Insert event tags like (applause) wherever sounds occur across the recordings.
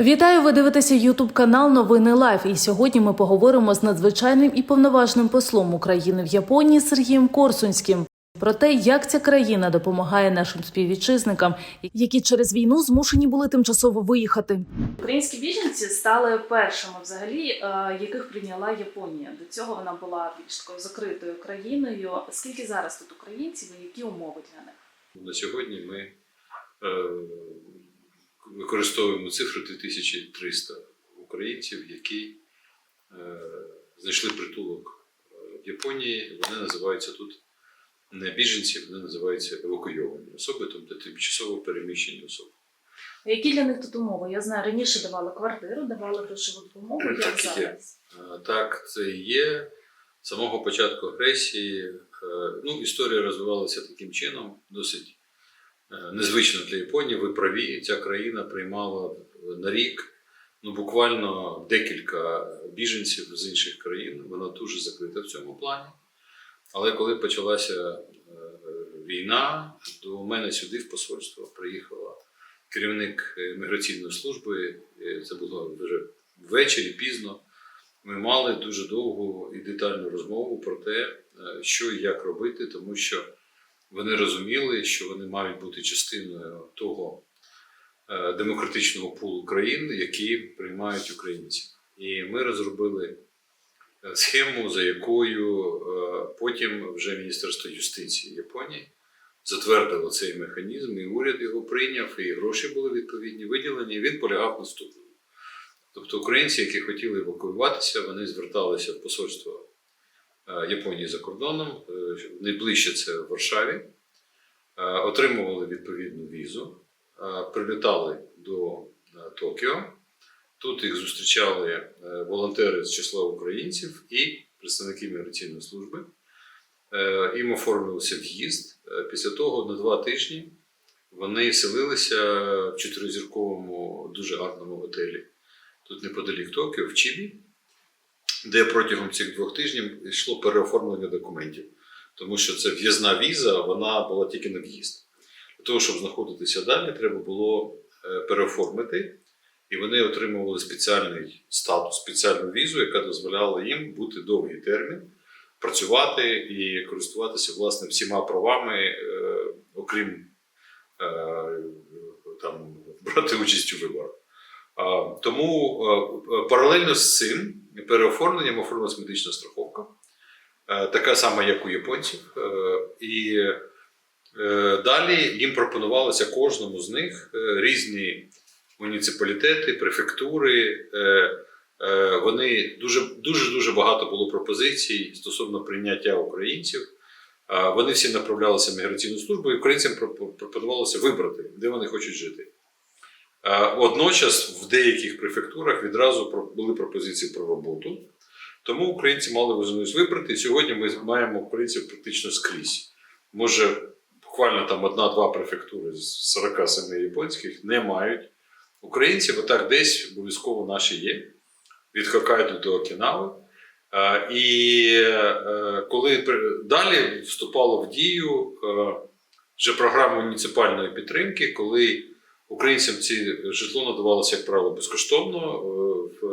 Вітаю! Ви дивитеся Ютуб канал Новини Лайф. І сьогодні ми поговоримо з надзвичайним і повноважним послом України в Японії Сергієм Корсунським про те, як ця країна допомагає нашим співвітчизникам, які через війну змушені були тимчасово виїхати. Українські біженці стали першими, взагалі, е, яких прийняла Японія. До цього вона була більш такою закритою країною. Скільки зараз тут українців і які умови для них? На сьогодні ми е, використовуємо цифру 2300 українців, які е, знайшли притулок е, в Японії. Вони називаються тут не біженці, вони називаються евакуйовані особи, тобто тимчасово переміщені особи. Які для них тут умови? Я знаю, раніше давали квартиру, давали грошову допомогу. Як Так є. зараз? Е, Так, це є. З самого початку агресії е, ну, історія розвивалася таким чином, досить незвично для Японії. Ви праві, ця країна приймала на рік ну, буквально декілька біженців з інших країн. Вона дуже закрита в цьому плані. Але коли почалася е, війна, до мене сюди в посольство приїхала керівник міграційної служби. Е, Це було вже ввечері, пізно. Ми мали дуже довгу і детальну розмову про те, е, що і як робити, тому що вони розуміли, що вони мають бути частиною того е, демократичного пулу країн, які приймають українців. І ми розробили е, схему, за якою е, потім вже Міністерство юстиції Японії затвердило цей механізм, і уряд його прийняв, і гроші були відповідні виділені. І він полягав наступному. Тобто українці, які хотіли евакуюватися, вони зверталися в посольство Японії за кордоном, е, найближче це в Варшаві, е, отримували відповідну візу, е, прилітали до е, Токіо. Тут їх зустрічали е, волонтери з числа українців і представники міграційної служби. Е, Їм оформлювався в'їзд. Е, Після того на два тижні вони селилися в чотиризірковому дуже гарному готелі тут неподалік Токіо, в Чібі, де протягом цих двох тижнів йшло переоформлення документів. Тому що це в'їзна віза, вона була тільки на в'їзд. Для того, щоб знаходитися далі, треба було е, переоформити, і вони отримували спеціальний статус, спеціальну візу, яка дозволяла їм бути довгий термін, працювати і користуватися власне всіма правами, е, окрім е, там, брати участь у виборах. Тому паралельно з цим переоформленням оформилась медична страховка, е, така сама, як у японців. Е, І е, далі їм пропонувалося кожному з них різні муніципалітети, префектури. Вони дуже дуже дуже багато було пропозицій стосовно прийняття українців. Вони всі направлялися в міграційну службу, і українцям пропонувалося вибрати, де вони хочуть жити. Е, Водночас в деяких префектурах відразу були пропозиції про роботу. Тому українці мали можливість вибрати. І сьогодні ми маємо українців практично скрізь. Може, буквально там одна-два префектури з 47 японських не мають українців, а так десь обов'язково наші є від Хоккайдо до Окінави. Е, І е, коли далі вступало в дію вже програма муніципальної підтримки, коли Українцям ці житло надавалося, як правило, безкоштовно. Е,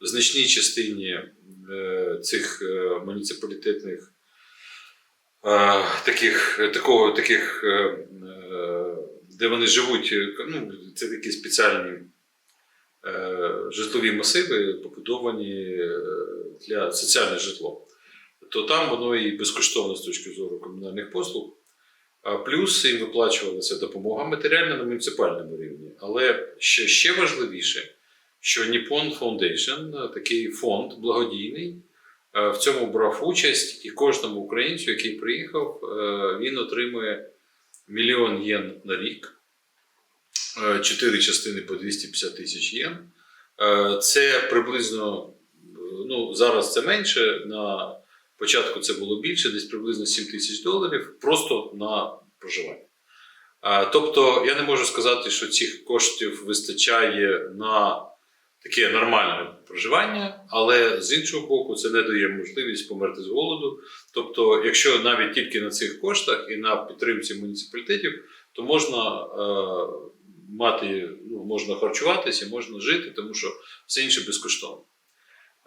В значній частині е, цих е, муніципалітетних таких, такого, таких, де вони живуть, ну, це такі спеціальні житлові масиви, побудовані для соціальне житло. То там воно і безкоштовно з точки зору комунальних послуг. Плюс їм виплачувалася допомога матеріальна на муніципальному рівні. Але ще, ще важливіше, що Nippon Foundation, е, такий фонд благодійний, е, в цьому брав участь, і кожному українцю, який приїхав, е, він отримує мільйон єн на рік, чотири частини по 250 тисяч єн. Це приблизно, ну зараз це менше. На Початку це було більше, десь приблизно 7 тисяч доларів, просто на проживання. Тобто, я не можу сказати, що цих коштів вистачає на таке нормальне проживання, але з іншого боку, це не дає можливість померти з голоду. Тобто, якщо навіть тільки на цих коштах і на підтримці муніципалітетів, то можна е, мати, ну, можна харчуватися, можна жити, тому що все інше безкоштовно.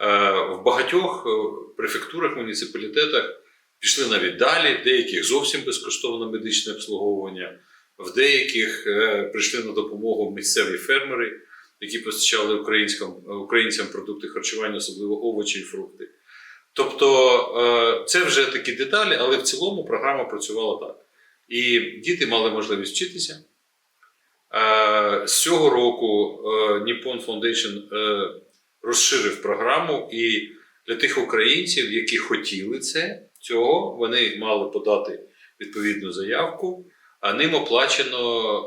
Е, В багатьох е, префектурах, муніципалітетах пішли навіть далі, в деяких зовсім безкоштовне медичне обслуговування, в деяких е, прийшли на допомогу місцеві фермери, які постачали українцям продукти харчування, особливо овочі і фрукти. Тобто це вже такі деталі, але в цілому програма працювала так. І діти мали можливість вчитися. З цього року Nippon Foundation розширив програму, і для тих українців, які хотіли це, цього, вони мали подати відповідну заявку, а ним оплачено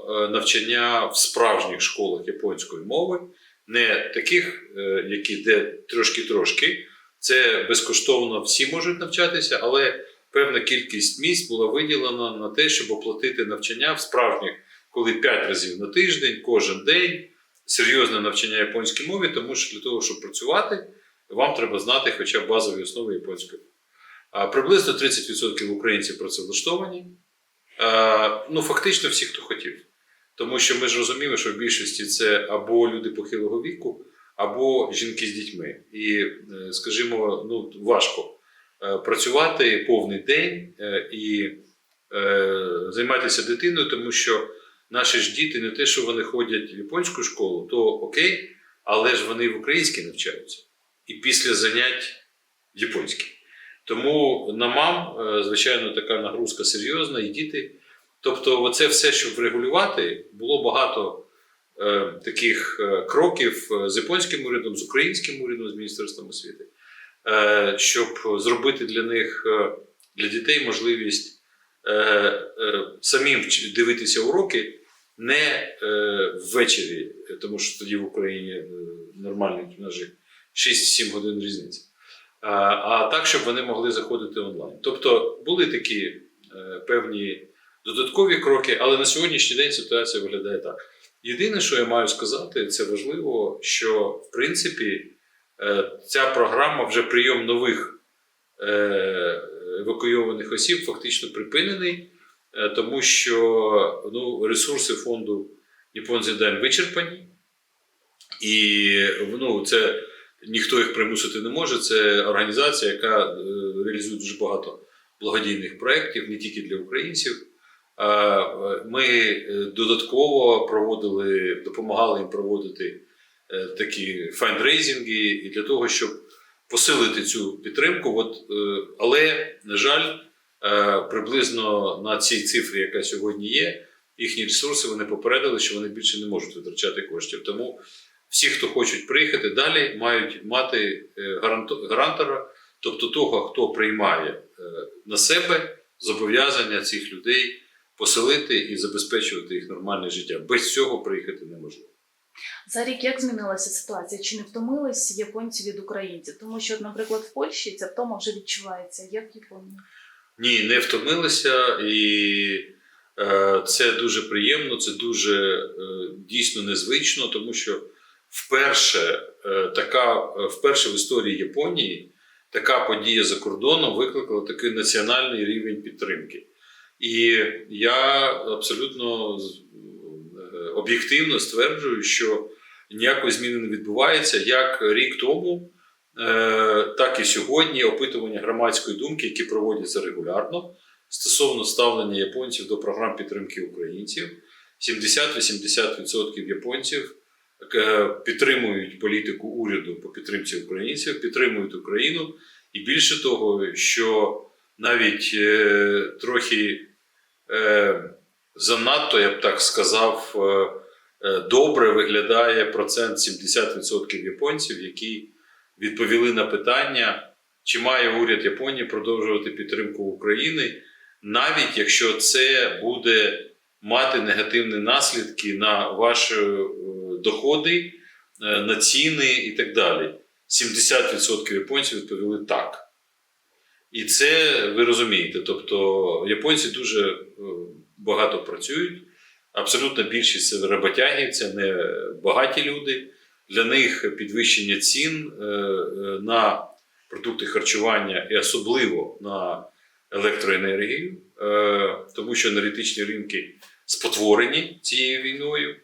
е, навчання в справжніх школах японської мови, не таких, е, які де трошки-трошки. Це безкоштовно всі можуть навчатися, але певна кількість місць була виділена на те, щоб оплатити навчання в справжніх, коли 5 разів на тиждень, кожен день, серйозне навчання японській мові, тому що для того, щоб працювати, вам треба знати хоча б базові основи японської. А приблизно 30% українців працевлаштовані. Ну, фактично всі, хто хотів. Тому що ми ж розуміємо, що в більшості це або люди похилого віку, або жінки з дітьми. І, е, скажімо, ну, важко е, працювати повний день е, і займатися дитиною, тому що наші ж діти не те, що вони ходять в японську школу, то окей, але ж вони в українській навчаються. І після занять в японській. Тому на мам, е, звичайно, така нагрузка серйозна, і діти. Тобто, оце все, щоб врегулювати, було багато е, таких е, кроків е, з японським урядом, з українським урядом, з Міністерством освіти, е, щоб зробити для них, для дітей можливість е, е, самим дивитися уроки не е, ввечері, тому що тоді в Україні е, нормальний у 6-7 годин різниці. А, а так, щоб вони могли заходити онлайн. Тобто були такі е, певні додаткові кроки, але на сьогоднішній день ситуація виглядає так. Єдине, що я маю сказати, це важливо, що в принципі е, ця програма вже прийом нових е, евакуйованих осіб фактично припинений, тому що ну, ресурси фонду Nippon Zidane вичерпані, і ну, це ніхто їх примусити не може. Це організація, яка е, реалізує дуже багато благодійних проєктів, не тільки для українців. Е, Ми е, додатково проводили, допомагали їм проводити е, такі фандрейзинги і для того, щоб посилити цю підтримку. От, е, але, на жаль, е, приблизно на цій цифрі, яка сьогодні є, їхні ресурси вони попередили, що вони більше не можуть витрачати коштів. Тому всі, хто хочуть приїхати далі, мають мати е, гарантора, тобто того, хто приймає е, на себе зобов'язання цих людей поселити і забезпечувати їх нормальне життя. Без цього приїхати неможливо. За рік як змінилася ситуація? Чи не втомились японці від українців? Тому що, наприклад, в Польщі ця втома вже відчувається, як в Японії. Ні, не втомилися, і е, це дуже приємно, це дуже е, дійсно незвично, тому що вперше, е, така, е, вперше в історії Японії така подія за кордоном викликала такий національний рівень підтримки. І я абсолютно е, об'єктивно стверджую, що ніякої зміни не відбувається, як рік тому. Е, так і сьогодні опитування громадської думки, які проводяться регулярно стосовно ставлення японців до програм підтримки українців. 70-80% японців е, підтримують політику уряду по підтримці українців, підтримують Україну. І більше того, що навіть е, трохи е, занадто, я б так сказав, е, добре виглядає процент 70% японців, які відповіли на питання, чи має уряд Японії продовжувати підтримку України, навіть якщо це буде мати негативні наслідки на ваші е, доходи, е, на ціни і так далі. 70% японців відповіли так. І це ви розумієте. Тобто японці дуже е, багато працюють. Абсолютна більшість це роботяги, це не багаті люди. Для них підвищення цін е, е, на продукти харчування і особливо на електроенергію, е, тому що енергетичні ринки спотворені цією війною.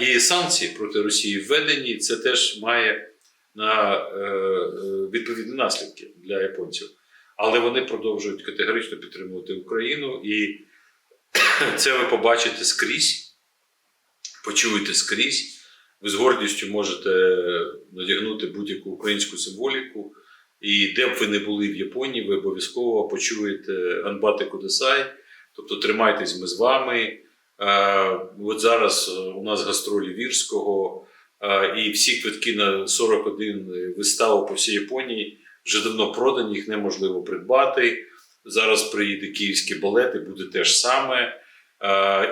І санкції проти Росії введені, це теж має на відповідні наслідки для японців. Але вони продовжують категорично підтримувати Україну, і це ви побачите скрізь, почуєте скрізь. Ви з гордістю можете надягнути будь-яку українську символіку. І де б ви не були в Японії, ви обов'язково почуєте Анбати Кудесай, тобто тримайтесь ми з вами. От зараз е, у нас гастролі Вірського, і всі квитки на 41 виставу по всій Японії вже давно продані, їх неможливо придбати. Зараз приїде київський балет і буде те ж саме.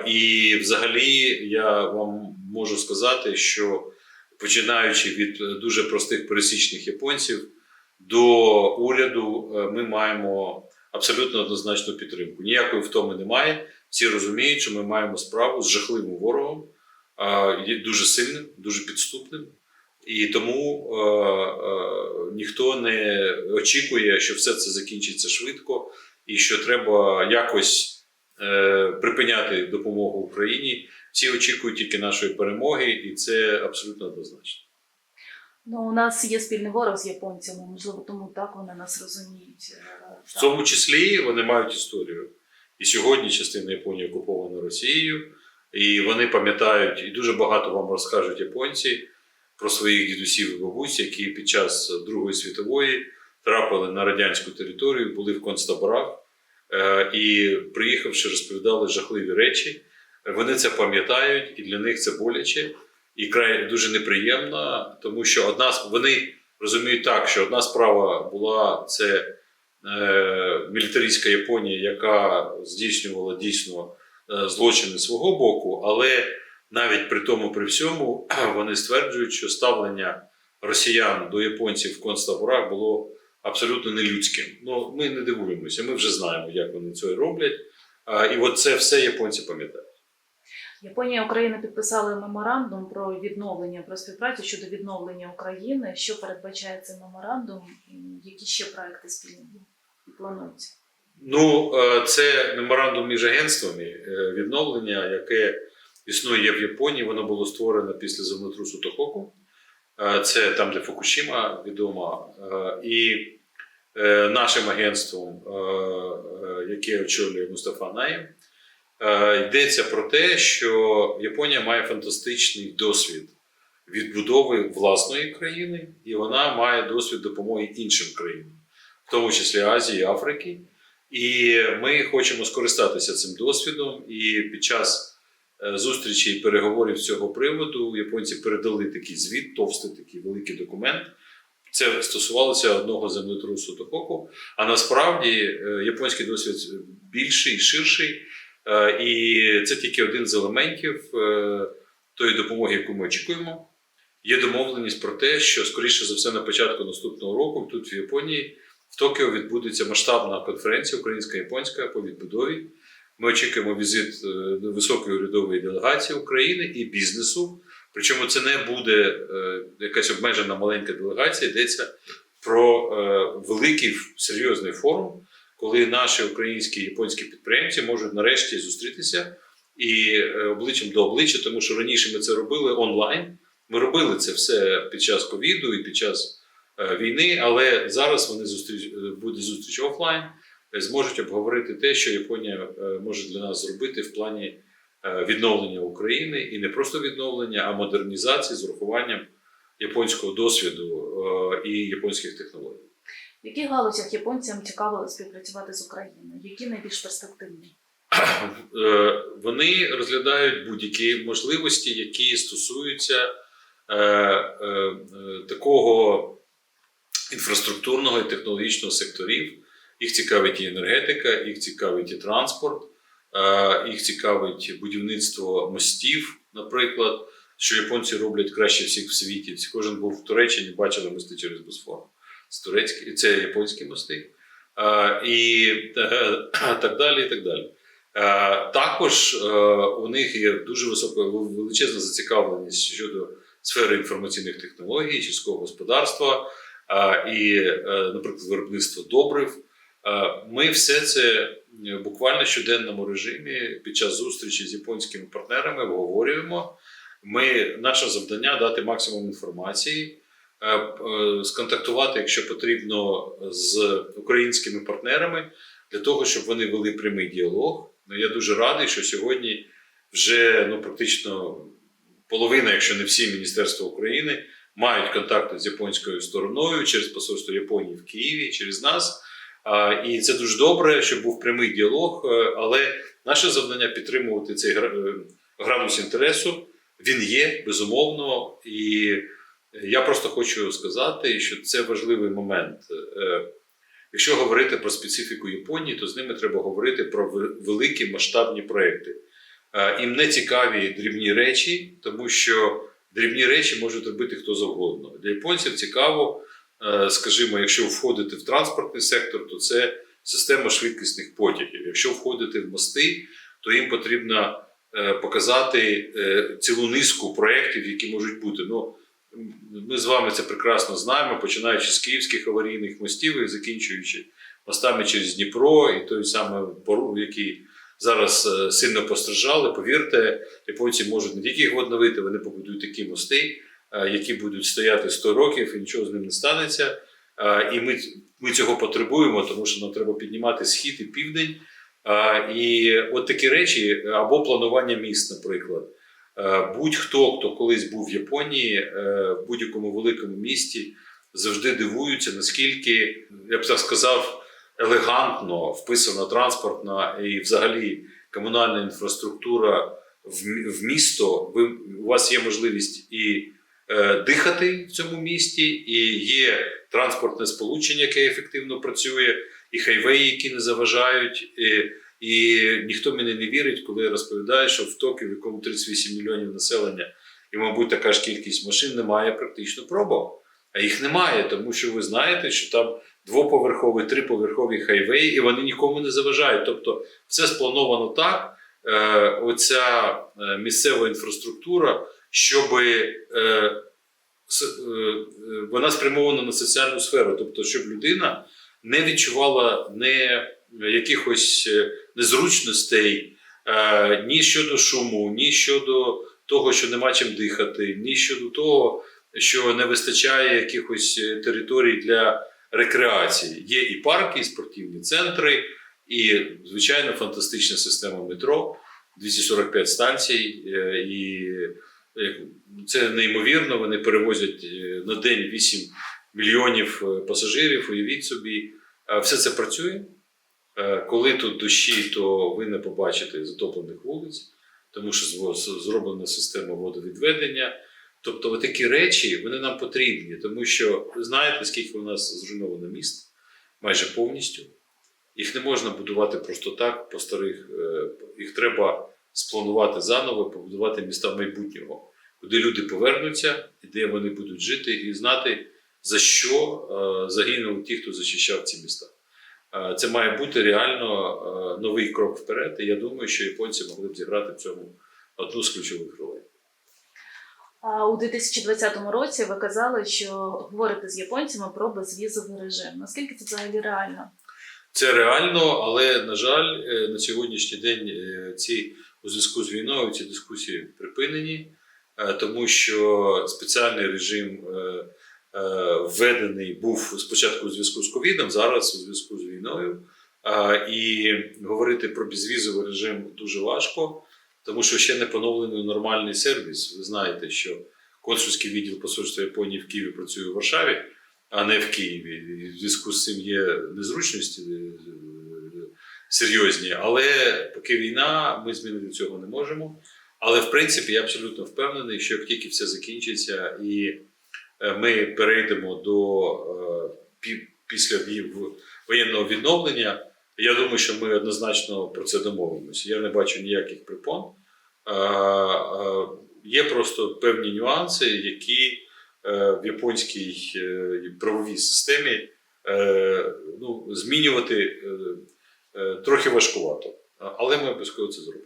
І взагалі я вам можу сказати, що починаючи від е, дуже простих пересічних японців до уряду, е, ми маємо абсолютно однозначну підтримку. Ніякої втоми немає. Всі розуміють, що ми маємо справу з жахливим ворогом, дуже сильним, дуже підступним. І тому е, е, ніхто не очікує, що все це закінчиться швидко, і що треба якось е, припиняти допомогу Україні. Всі очікують тільки нашої перемоги, і це абсолютно однозначно. Ну, у нас є спільний ворог з японцями, можливо, тому так вони нас розуміють. Е, В так. цьому числі вони мають історію. І сьогодні частина Японії окупована Росією, і вони пам'ятають, і дуже багато вам розкажуть японці про своїх дідусів і бабусь, які під час Другої світової трапили на радянську територію, були в концтаборах е, і, приїхавши, розповідали жахливі речі. Вони це пам'ятають, і для них це боляче і дуже неприємно, тому що одна вони розуміють так, що одна справа була це е, мілітаристська Японія, яка здійснювала дійсно е, злочини свого боку, але навіть при тому, при всьому, (clears throat) вони стверджують, що ставлення росіян до японців в концтаборах було абсолютно нелюдським. Ну, ми не дивуємося, ми вже знаємо, як вони це роблять. І от це все японці пам'ятають. Японія і Україна підписали меморандум про відновлення про співпрацю щодо відновлення України. Що передбачає цей меморандум? Які ще проекти спільні плануються? Ну, е, це меморандум між агентствами е, відновлення, яке існує в Японії. Воно було створено після землетрусу Тохоку. Е, Це там, де Фукушіма відома. І нашим агентством, яке очолює Мустафа Наєм, йдеться про те, що Японія має фантастичний досвід відбудови власної країни, і вона має досвід допомоги іншим країнам, в тому числі Азії, Африки. І ми хочемо скористатися цим досвідом. І під час е, зустрічі і переговорів з цього приводу японці передали такий звіт, товстий такий великий документ. Це стосувалося одного землетрусу Тохоку. А насправді е, японський досвід більший, ширший, е, і це тільки один з елементів е, тої допомоги, яку ми очікуємо. Є домовленість про те, що скоріше за все на початку наступного року тут в Японії в Токіо відбудеться масштабна конференція українська-японська по відбудові. Ми очікуємо візит е, високої урядової делегації України і бізнесу. Причому це не буде е, якась обмежена маленька делегація, йдеться про е, великий серйозний форум, коли наші українські і японські підприємці можуть нарешті зустрітися і е, обличчям до обличчя, тому що раніше ми це робили онлайн. Ми робили це все під час ковіду і під час е, війни, але зараз вони зустріч е, буде зустріч офлайн, зможуть обговорити те, що Японія може для нас зробити в плані відновлення України і не просто відновлення, а модернізації з урахуванням японського досвіду і японських технологій. В яких галузях японцям цікаво співпрацювати з Україною? Які найбільш перспективні? Е, Вони розглядають будь-які можливості, які стосуються е, е, такого інфраструктурного і технологічного секторів. Їх цікавить і енергетика, їх цікавить і транспорт, е, їх цікавить будівництво мостів, наприклад, що японці роблять краще всіх в світі. Кожен був в Туреччині, бачили мости через Босфор. Це турецькі, це японські мости. І е, так далі. І так далі. Е, Також е, у них є дуже висока величезна зацікавленість щодо сфери інформаційних технологій, сільського господарства і, наприклад, виробництва добрив. Ми все це буквально в щоденному режимі під час зустрічі з японськими партнерами обговорюємо. Ми, наше завдання дати максимум інформації, сконтактувати, якщо потрібно, з українськими партнерами для того, щоб вони вели прямий діалог. Ну, Я дуже радий, що сьогодні вже ну, практично половина, якщо не всі міністерства України, мають контакти з японською стороною через посольство Японії в Києві, через нас. І це дуже добре, щоб був прямий діалог. е, Але наше завдання підтримувати цей е, градус інтересу. Він є, безумовно. І я просто хочу сказати, що це важливий момент. Е, Якщо говорити про специфіку Японії, то з ними треба говорити про великі масштабні проекти. Е, Їм не цікаві дрібні речі, тому що дрібні речі можуть робити хто завгодно. Для японців цікаво, е, скажімо, якщо входити в транспортний сектор, то це система швидкісних потягів. Якщо входити в мости, то їм потрібно показати цілу низку проєктів, які можуть бути. Ну, ми з вами це прекрасно знаємо, починаючи з київських аварійних мостів і закінчуючи мостами через Дніпро і той самий Бору, який зараз е, сильно постраждали. Повірте, японці можуть не тільки їх відновити, вони побудують такі мости, е, які будуть стояти 100 років і нічого з ним не станеться. Е, І ми, ми цього потребуємо, тому що нам треба піднімати схід і південь. І от такі речі, або планування міст, наприклад. Е, Будь-хто, хто колись був в Японії, е, в будь-якому великому місті, завжди дивуються, наскільки, я б так сказав, елегантно вписана транспортна і взагалі комунальна інфраструктура в, місто. Ви, у вас є можливість і е, дихати в цьому місті, і є транспортне сполучення, яке ефективно працює, і хайвеї, які не заважають. І, і ніхто мені не вірить, коли я розповідаю, що в Токіо, в якому 38 мільйонів населення, і, мабуть, така ж кількість машин немає практично пробок. А їх немає, тому що ви знаєте, що там двоповерхові, триповерхові хайвеї, і вони нікому не заважають. Тобто, все сплановано так, е, оця е, місцева інфраструктура, щоб е, е, вона спрямована на соціальну сферу, тобто, щоб людина не відчувала не якихось е, незручностей е, ні щодо шуму, ні щодо того, що нема чим дихати, ні щодо того, що не вистачає якихось е, територій для рекреації. Є і парки, і спортивні центри, і, звичайно, фантастична система метро, 245 станцій, і це неймовірно. Вони перевозять на день 8 мільйонів пасажирів. Уявіть собі, все це працює. Е, Коли тут дощі, то ви не побачите затоплених вулиць, тому що зроблена система водовідведення. Тобто, такі речі вони нам потрібні, тому що ви знаєте, скільки у нас зруйновано міст майже повністю. Їх не можна будувати просто так по старих. е, Їх треба спланувати заново, побудувати міста майбутнього, куди люди повернуться, і де вони будуть жити, і знати, за що е, загинули ті, хто захищав ці міста. Це має бути реально е, новий крок вперед. І я думаю, що японці могли б зіграти в цьому одну з ключових ролей. А у 2020 році ви казали, що говорите з японцями про безвізовий режим. Наскільки це взагалі реально? Це реально, але на жаль, е, на сьогоднішній день е, ці у зв'язку з війною ці дискусії припинені, тому що спеціальний режим введений був спочатку у зв'язку з ковідом, зараз у зв'язку з війною. Е, І говорити про безвізовий режим дуже важко, тому що ще не поновлений нормальний сервіс. Ви знаєте, що консульський відділ посольства Японії в Києві працює у Варшаві а не в Києві. І в зв'язку з цим є незручності е, серйозні. Але поки війна, ми змінити цього не можемо. Але в принципі я абсолютно впевнений, що як тільки все закінчиться і е, ми перейдемо до е, після воєнного відновлення, я думаю, що ми однозначно про це домовимося. Я не бачу ніяких припон. Е, е, Є просто певні нюанси, які е, в японській е, правовій системі е, ну, змінювати е, е, трохи важкувато. Але ми обов'язково це зробимо.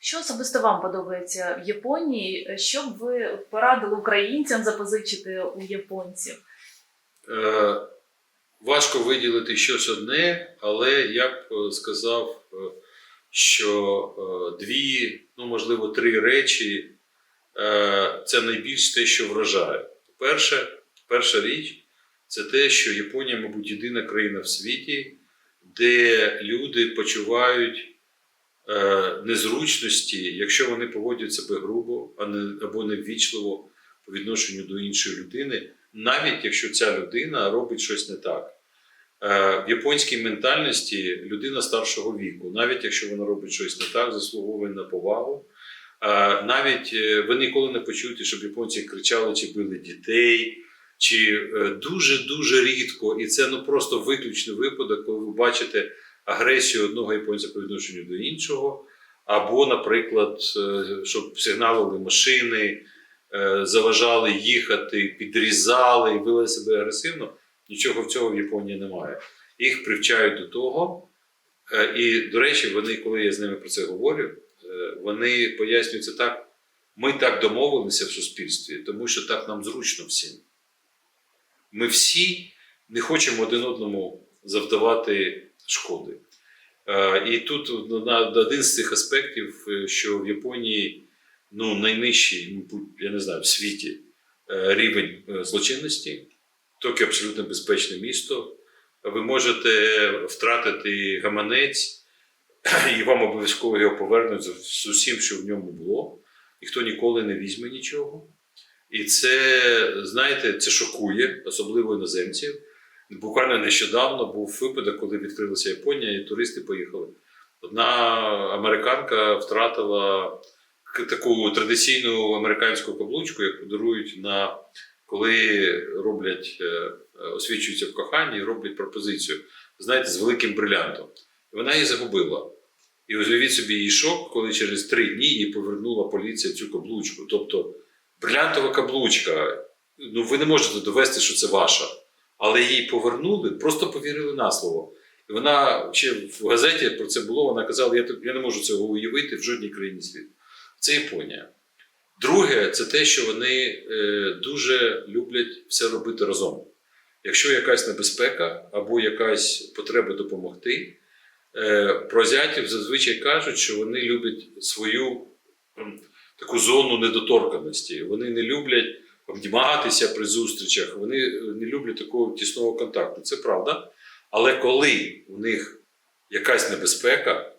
Що особисто вам подобається в Японії? Що б ви порадили українцям запозичити у японців? Е, Важко виділити щось одне, але я б е, сказав, е, що е, дві, ну можливо, три речі е, це найбільш те, що вражає. Перше, перша річ це те, що Японія, мабуть, єдина країна в світі, де люди почувають незручності, якщо вони поводять себе грубо або неввічливо по відношенню до іншої людини, навіть якщо ця людина робить щось не так. Е, В японській ментальності людина старшого віку, навіть якщо вона робить щось не так, заслуговує на повагу. Е, Навіть е, ви ніколи не почуєте, щоб японці кричали чи били дітей, чи е, дуже-дуже рідко, і це ну просто виключний випадок, коли ви бачите агресію одного японця по відношенню до іншого, або, наприклад, е, щоб сигналили машини, е, заважали їхати, підрізали і вели себе агресивно. Нічого в цього в Японії немає. Їх привчають до того. Е, І, до речі, вони, коли я з ними про це говорю, вони пояснюють це так: ми так домовилися в суспільстві, тому що так нам зручно всім. Ми всі не хочемо один одному завдавати шкоди. Е, І тут один з цих аспектів, е, що в Японії ну, найнижчий, я не знаю, в світі е, рівень злочинності. Токіо абсолютно безпечне місто. Ви можете втратити гаманець, і вам обов'язково його повернуть з усім, що в ньому було. Ніхто ніколи не візьме нічого. І це, знаєте, це шокує, особливо іноземців. Буквально нещодавно був випадок, коли відкрилася Японія, і туристи поїхали. Одна американка втратила таку традиційну американську каблучку, яку дарують на коли роблять, е, освічуються в коханні і роблять пропозицію, знаєте, з великим брилянтом. І вона її загубила. І уявіть собі її шок, коли через три дні їй повернула поліція цю каблучку. Тобто брилянтова каблучка, ну ви не можете довести, що це ваша, але їй повернули, просто повірили на слово. І вона ще в газеті про це було, вона казала, я, я не можу цього уявити в жодній країні світу. Це Японія. Друге, це те, що вони е, дуже люблять все робити разом. Якщо якась небезпека або якась потреба допомогти, е, про азіатів зазвичай кажуть, що вони люблять свою таку зону недоторканості. Вони не люблять обніматися при зустрічах, вони е, не люблять такого тісного контакту. Це правда. Але коли у них якась небезпека,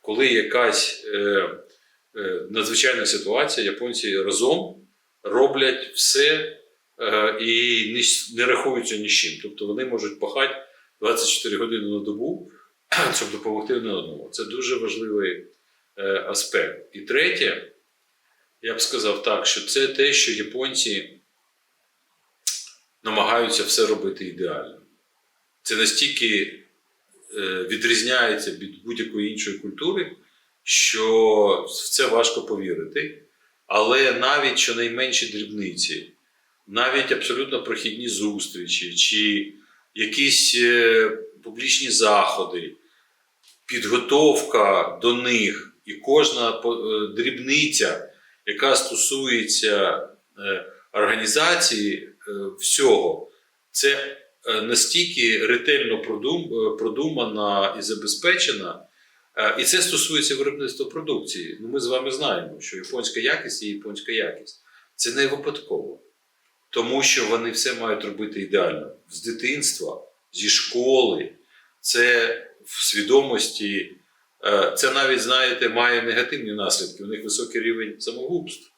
коли якась е, е, надзвичайна ситуація, японці разом роблять все е, і не, не рахуються ні з чим. Тобто вони можуть пахати 24 години на добу, (clears throat) щоб допомогти одне одному. Це дуже важливий е, аспект. І третє, я б сказав так, що це те, що японці намагаються все робити ідеально. Це настільки е, відрізняється від будь-якої іншої культури, що в це важко повірити. Але навіть щонайменші дрібниці, навіть абсолютно прохідні зустрічі, чи якісь е, публічні заходи, підготовка до них і кожна е, дрібниця, яка стосується е, організації е, всього, це е, настільки ретельно продум- продумана і забезпечена. І це стосується виробництва продукції. Ну, ми з вами знаємо, що японська якість є японська якість. Це не випадково. Тому що вони все мають робити ідеально з дитинства, зі школи. Це в свідомості. Е, Це навіть, знаєте, має негативні наслідки. У них високий рівень самогубств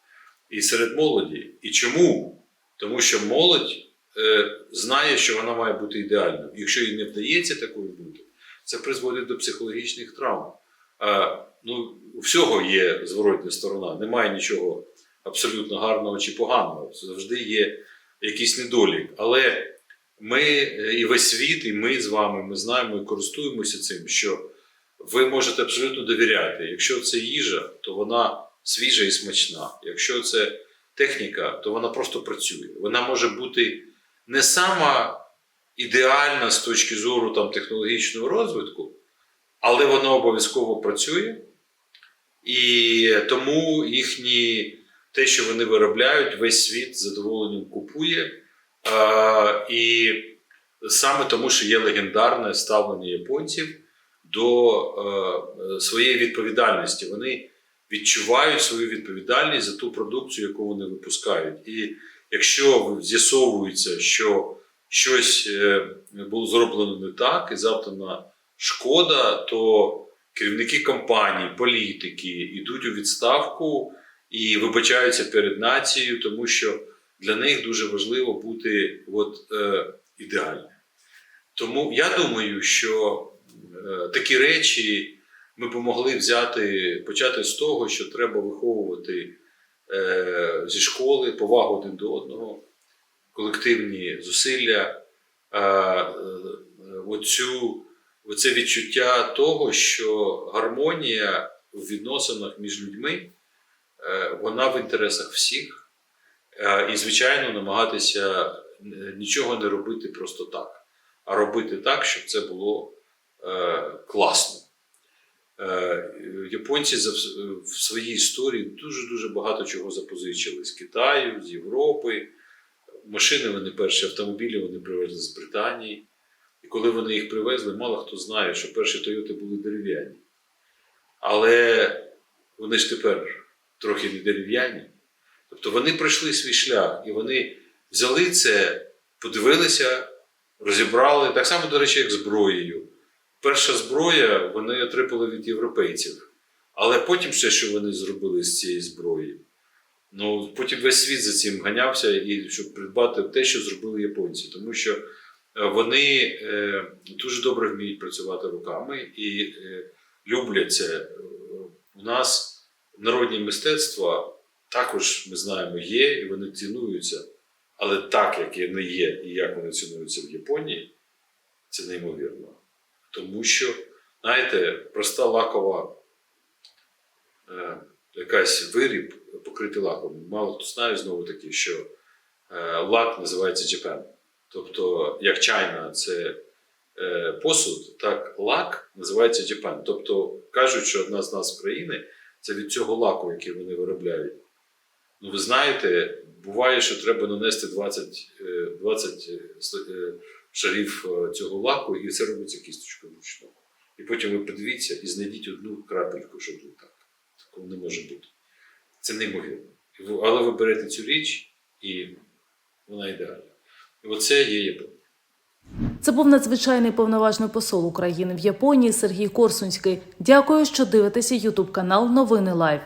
і серед молоді. І чому? Тому що молодь е, знає, що вона має бути ідеальною. Якщо їй не вдається такою бути, це призводить до психологічних травм. А, ну, у всього є зворотня сторона. Немає нічого абсолютно гарного чи поганого. Завжди є якийсь недолік. Але ми е, і весь світ, і ми з вами ми знаємо і користуємося цим, що ви можете абсолютно довіряти. Якщо це їжа, то вона свіжа і смачна. Якщо це техніка, то вона просто працює. Вона може бути не сама ідеальна з точки зору там, технологічного розвитку, але вона обов'язково працює. І тому їхні, те, що вони виробляють, весь світ з задоволенням купує. А, і саме тому, що є легендарне ставлення японців до е, своєї відповідальності. Вони відчувають свою відповідальність за ту продукцію, яку вони випускають. І якщо з'ясовується, що щось е, було зроблено не так і завдана шкода, то керівники компаній, політики йдуть у відставку і вибачаються перед нацією, тому що для них дуже важливо бути от, е, ідеальним. Тому я думаю, що такі речі ми б могли взяти, почати з того, що треба виховувати е, зі школи повагу один до одного, колективні зусилля, е, е, оцю, оце відчуття того, що гармонія в відносинах між людьми е, вона в інтересах всіх. Е, І, звичайно, намагатися е, нічого не робити просто так, а робити так, щоб це було е, класно. Е, Японці в своїй історії дуже-дуже багато чого запозичили з Китаю, з Європи. Машини вони перші автомобілі вони привезли з Британії. І коли вони їх привезли, мало хто знає, що перші Тойоти були дерев'яні. Але вони ж тепер трохи не дерев'яні. Тобто вони пройшли свій шлях і вони взяли це, подивилися, розібрали, так само, до речі, як зброєю. Перша зброя вони отримали від європейців. Але потім все, що вони зробили з цієї зброї, ну потім весь світ за цим ганявся, і щоб придбати те, що зробили японці. Тому що е, вони е, дуже добре вміють працювати руками і е, люблять це. У нас народні мистецтва також ми знаємо є, і вони цінуються. Але так, як вони є, і як вони цінуються в Японії, це неймовірно. Тому що, знаєте, проста лакова е, якась виріб покритий лаком. Мало хто знає знову таки, що е, лак називається Japan. Тобто, як чайна це е, посуд, так лак називається Japan. Тобто кажуть, що одна з нас країни це від цього лаку, який вони виробляють. Ну, ви знаєте, буває, що треба нанести 20, е, 20 е, шарів е, цього лаку, і це робиться кісточкою вручну. І потім ви подивіться і знайдіть одну крапельку, щоб не так. Такого не може бути. Це неймовірно. Але ви берете цю річ, і вона ідеальна. І оце є Японія. Це був надзвичайний повноважний посол України в Японії Сергій Корсунський. Дякую, що дивитеся Ютуб канал Новини Лайв.